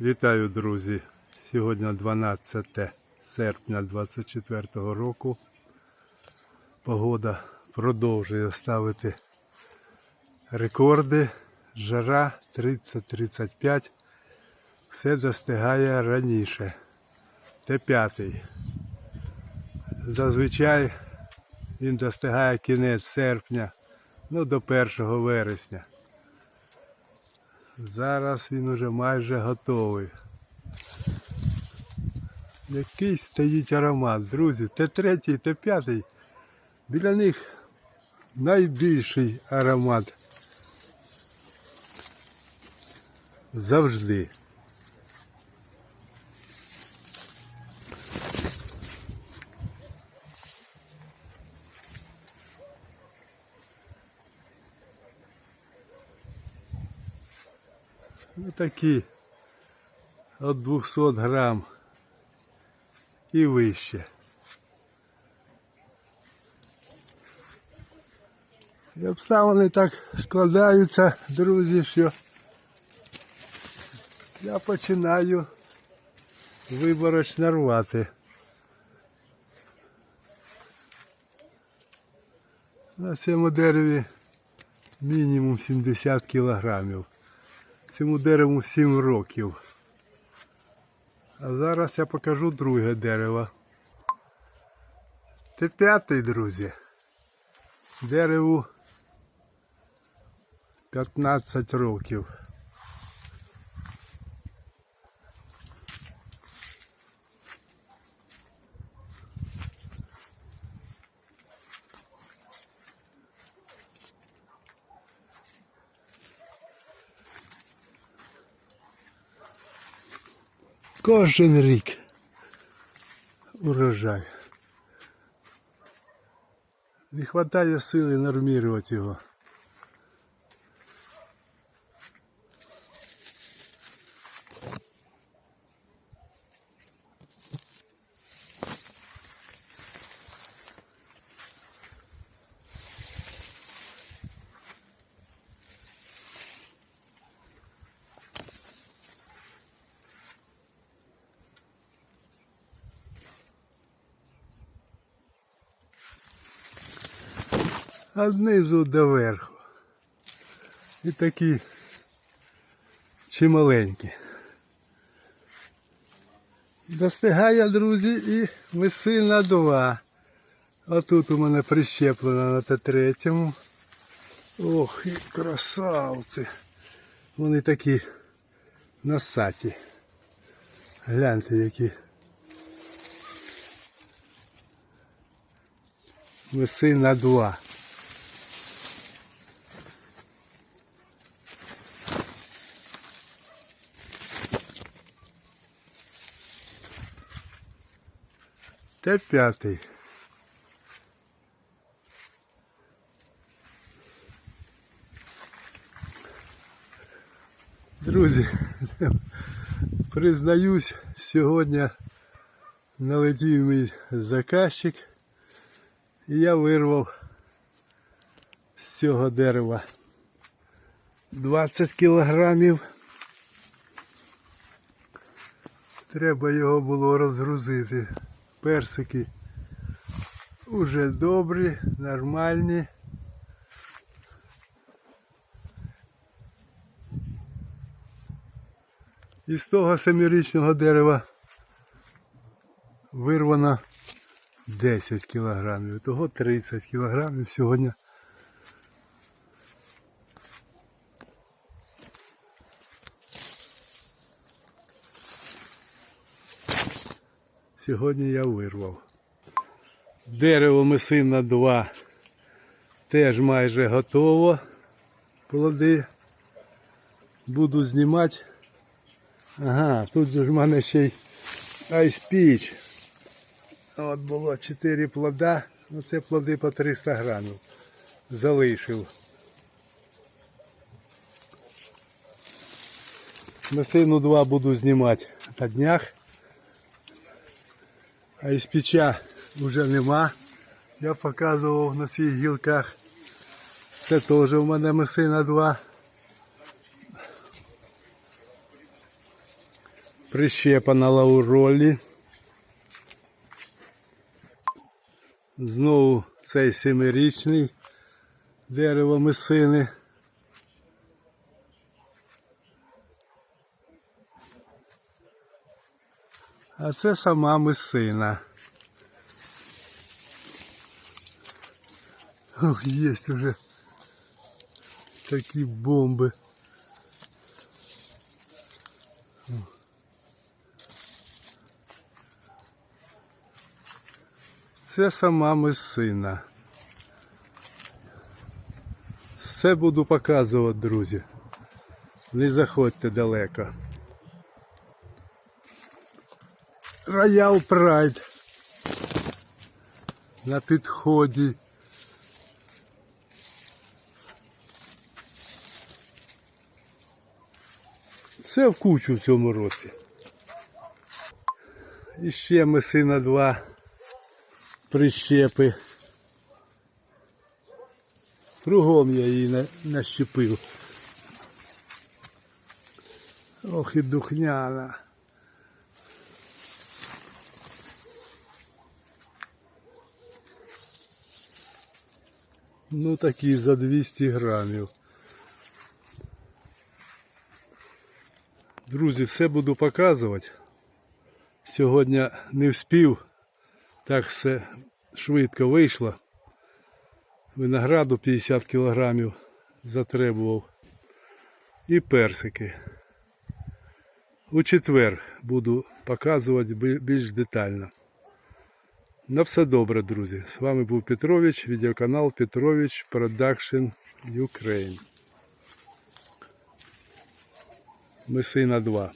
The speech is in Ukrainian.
Вітаю, друзі! Сьогодні 12 серпня 24 року. Погода продовжує ставити рекорди. Жара 30-35. Все достигає раніше. Т5. Зазвичай він достигає кінець серпня, ну до 1 вересня. Зараз він уже майже готовий. Який стоїть аромат, друзі, Т третій, те п'ятий. Біля них найбільший аромат. Завжди. Ну такі від 200 грам і вище. І обставини так складаються, друзі, що я починаю виборочно рвати. На цьому дереві мінімум 70 кілограмів. Цьому дереву 7 років. А зараз я покажу друге дерево. Це п'ятий, друзі. Дереву 15 років. Кожен рік урожай. Не вистачає сили нормувати його. а знизу до верху. І такі чималенькі. Достигає, друзі, і весина два. А тут у мене прищеплена на Т3. Ох, і красавці. Вони такі насаті. Гляньте які. Весина два. Це п'ятий. Друзі, признаюсь, сьогодні налетів мій заказчик і я вирвав з цього дерева 20 кілограмів. Треба його було розгрузити. Персики уже добрі, нормальні. І з того семирічного дерева вирвано 10 кілограмів, того 30 кілограмів сьогодні. Сьогодні я вирвав. Дерево мисин на 2 теж майже готово. Плоди. Буду знімати. Ага, тут же в мене ще й айспіч. От було 4 плода. Оце плоди по 300 грамів. Залишив. Мисину 2 буду знімати на днях. А із печа вже нема. Я показував на цих гілках. Це теж у мене месина 2. Прищепа на лауролі. Знову цей семирічний дерево месини. А це сама месина. Ох, є уже такі бомби. Це сама месина. Все буду показувати, друзі. Не заходьте далеко. Роял Прайд. На підході. Все в кучу в цьому році. І ще месина два прищепи. Кругом я її на- нащепив. Ох і духняна. Ну такі за 200 грамів. Друзі, все буду показувати. Сьогодні не вспів, так все швидко вийшло. Винограду 50 кілограмів затребував. І персики. У четвер буду показувати більш детально. На все добре, друзі. З вами був Петрович, відеоканал Петрович Production Ukraine. Месина 2.